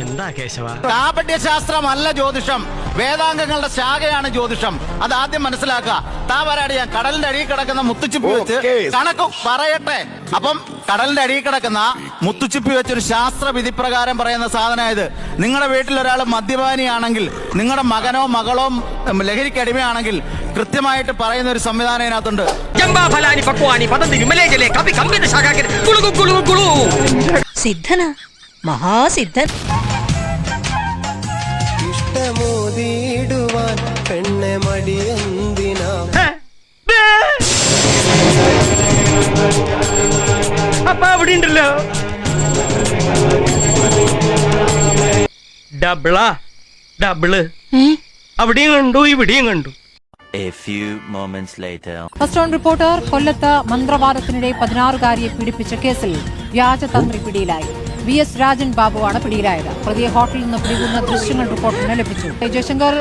എന്താ കേശവ? കാപട്യശാസ്ത്രമല്ല ജ്യോതിഷം. വേദാംഗങ്ങളുടെ ശാഖയാണ് ജ്യോതിഷം. അത് ആദ്യം മനസ്സിലാക്കുക. താ വരാടി ഞാൻ കടലിന്റെ അടിയിൽ കിടക്കുന്ന മുത്തുച്ചിപ്പി വെച്ച് കണക്ക് പറയട്ടെ. അപ്പം കടലിന്റെ അടിയിൽ കിടക്കുന്ന മുത്തുച്ചിപ്പി വെച്ചൊരു ശാസ്ത്ര വിധി പ്രകാരം പറയുന്ന സാധനമായത് നിങ്ങളുടെ വീട്ടിൽ ഒരാൾ മദ്യപാനിയാണെങ്കിൽ നിങ്ങളുടെ മകനോ മകളോ ലഹരിക്ക് അടിമയാണെങ്കിൽ കൃത്യമായിട്ട് പറയുന്ന ഒരു സംവിധാനം ഇതിനകത്തുണ്ട്. സിദ്ധന. പക്വാനി ഇഷ്ടമോതിയിടുവാൻ പെണ്ണെ മടിയെന്തിനാ അപ്പൊ അവിടെ ഉണ്ടല്ലോ. ഡബിളാ ഡബിൾ. അവിടെയും കണ്ടു ഇവിടെയും കണ്ടു. A few moments later. First on reporter കൊല്ലത്ത് മന്ത്രവാദത്തിനിടെ പതിനാറുകാരിയെ പീഡിപ്പിച്ച കേസിൽ വ്യാജതന്ത്രി പിടിയിലായി. വി എസ് രാജൻ ബാബുവാണ് പിടിയിലായത്. പ്രതിയെ ഹോട്ടലിൽ നിന്ന് പിടികൂടുന്ന ദൃശ്യങ്ങൾ റിപ്പോർട്ടിന് ലഭിച്ചു. ജയശങ്കർ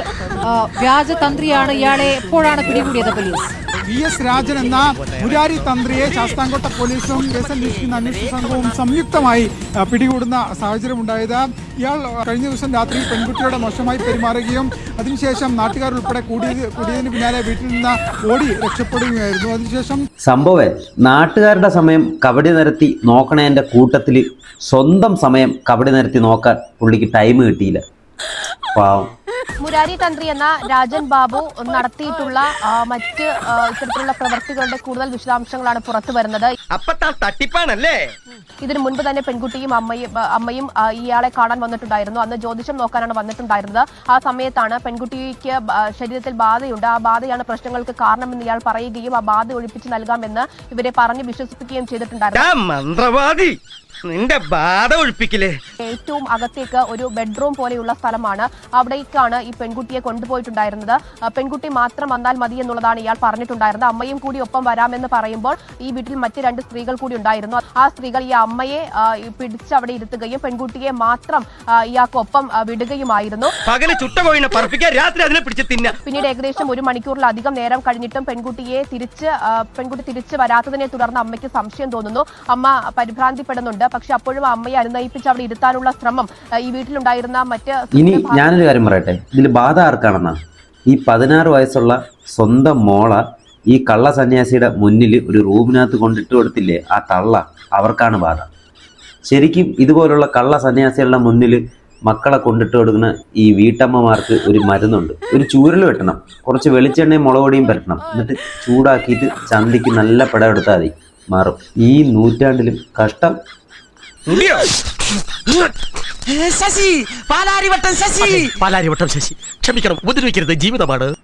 വ്യാജതന്ത്രിയാണ് ഇയാളെ എപ്പോഴാണ് പിടികൂടിയത് പോലീസ്? വി എസ് രാജൻ എന്ന മുരാരി തന്ത്രിയെ ശാസ്താംകോട്ട പോലീസും കേസ് അന്വേഷിക്കുന്ന അന്വേഷണ സംഘവും സംയുക്തമായി പിടികൂടുന്ന സാഹചര്യം ഉണ്ടായത് ഇയാൾ കഴിഞ്ഞ ദിവസം രാത്രി പെൺകുട്ടിയുടെ മോശമായി പെരുമാറുകയും അതിനുശേഷം നാട്ടുകാരുൾപ്പെടെ കൂടിയത് കൂടിയതിന് പിന്നാലെ വീട്ടിൽ നിന്ന് ഓടി രക്ഷപ്പെടുകയായിരുന്നു അതിനുശേഷം സംഭവം നാട്ടുകാരുടെ സമയം കബഡി നിരത്തി നോക്കണേന്റെ കൂട്ടത്തിൽ സ്വന്തം സമയം കബഡി നിരത്തി നോക്കാൻ പുള്ളിക്ക് ടൈം കിട്ടിയില്ല. പാവം. മുരാരി തന്ത്രി എന്ന രാജൻ ബാബു നടത്തിയിട്ടുള്ള മറ്റ് ഇത്തരത്തിലുള്ള പ്രവർത്തികളുടെ കൂടുതൽ വിശദാംശങ്ങളാണ് പുറത്തു വരുന്നത്. തട്ടിപ്പാണല്ലേ? ഇതിനു മുൻപ് തന്നെ പെൺകുട്ടിയും അമ്മയും അമ്മയും ഇയാളെ കാണാൻ വന്നിട്ടുണ്ടായിരുന്നു. അന്ന് ജ്യോതിഷം നോക്കാനാണ് വന്നിട്ടുണ്ടായിരുന്നത്. ആ സമയത്താണ് പെൺകുട്ടിക്ക് ശരീരത്തിൽ ബാധയുണ്ട്. ആ ബാധയാണ് പ്രശ്നങ്ങൾക്ക് കാരണമെന്ന് ഇയാൾ പറയുകയും ആ ബാധ ഒഴിപ്പിച്ച് നൽകാമെന്ന് ഇവരെ പറഞ്ഞ് വിശ്വസിപ്പിക്കുകയും ചെയ്തിട്ടുണ്ടായിരുന്നു. നിന്റെ ബാധ ഒഴിപ്പിക്കില്ലേ ഏറ്റവും അകത്തേക്ക് ഒരു ബെഡ്റൂം പോലെയുള്ള സ്ഥലമാണ് അവിടേക്കാണ് ഈ പെൺകുട്ടിയെ കൊണ്ടുപോയിട്ടുണ്ടായിരുന്നത്. പെൺകുട്ടി മാത്രം വന്നാൽ മതി എന്നുള്ളതാണ് ഇയാൾ പറഞ്ഞിട്ടുണ്ടായിരുന്നത്. അമ്മയും കൂടി ഒപ്പം വരാമെന്ന് പറയുമ്പോൾ ഈ വീട്ടിൽ മറ്റ് രണ്ട് സ്ത്രീകൾ കൂടി ഉണ്ടായിരുന്നു. ആ സ്ത്രീകൾ ഈ അമ്മയെ പിടിച്ച് അവിടെ ഇരുത്തുകയും പെൺകുട്ടിയെ മാത്രം ഇയാൾക്കൊപ്പം വിടുകയുമായിരുന്നു. പകൽ ചുട്ട കോഴിനെ പറപ്പിക്കാൻ രാത്രി അതിനെ പിടിച്ച് തിന്ന. പിന്നീട് ഏകദേശം ഒരു മണിക്കൂറിലധികം നേരം കഴിഞ്ഞിട്ടും പെൺകുട്ടിയെ തിരിച്ച് പെൺകുട്ടി തിരിച്ചു വരാത്തതിനെ തുടർന്ന് അമ്മയ്ക്ക് സംശയം തോന്നുന്നു. അമ്മ പരിഭ്രാന്തിപ്പെടുന്നുണ്ട്. പക്ഷെ അപ്പോഴും അമ്മയെ അനുനയിപ്പിച്ച് അവിടെ ഇരുത്താനുള്ള ശ്രമം ഈ വീട്ടിലുണ്ടായിരുന്ന മറ്റ് ഇനി ഞാനൊരു കാര്യം പറയട്ടെ. ഇതിൽ ബാധ ആർക്കാണെന്നാ? ഈ പതിനാറ് വയസ്സുള്ള സ്വന്തം മോള ഈ കള്ള സന്യാസിയുടെ മുന്നിൽ ഒരു റൂമിനകത്ത് കൊണ്ടിട്ട് കൊടുത്തില്ലേ? ആ തള്ള അവർക്കാണ് ബാധ. ശരിക്കും ഇതുപോലുള്ള കള്ള സന്യാസികളുടെ മുന്നിൽ മക്കളെ കൊണ്ടിട്ട് കൊടുക്കുന്ന ഈ വീട്ടമ്മമാർക്ക് ഒരു മരുന്നുണ്ട്. ഒരു ചൂരൽ വെട്ടണം. കുറച്ച് വെളിച്ചെണ്ണയും മുളകൊടിയും പരട്ടണം എന്നിട്ട് ചൂടാക്കിയിട്ട് ചന്തിക്ക് നല്ല പടം എടുത്താൽ മതി. മാറും. ഈ നൂറ്റാണ്ടിലും കഷ്ടം ശശി പാലാരിവട്ടം ശശി. പാലാരിവട്ടം ശശി. ക്ഷമിക്കണം ഉപദ്രവിക്കരുത്. ജീവിതമാണ്.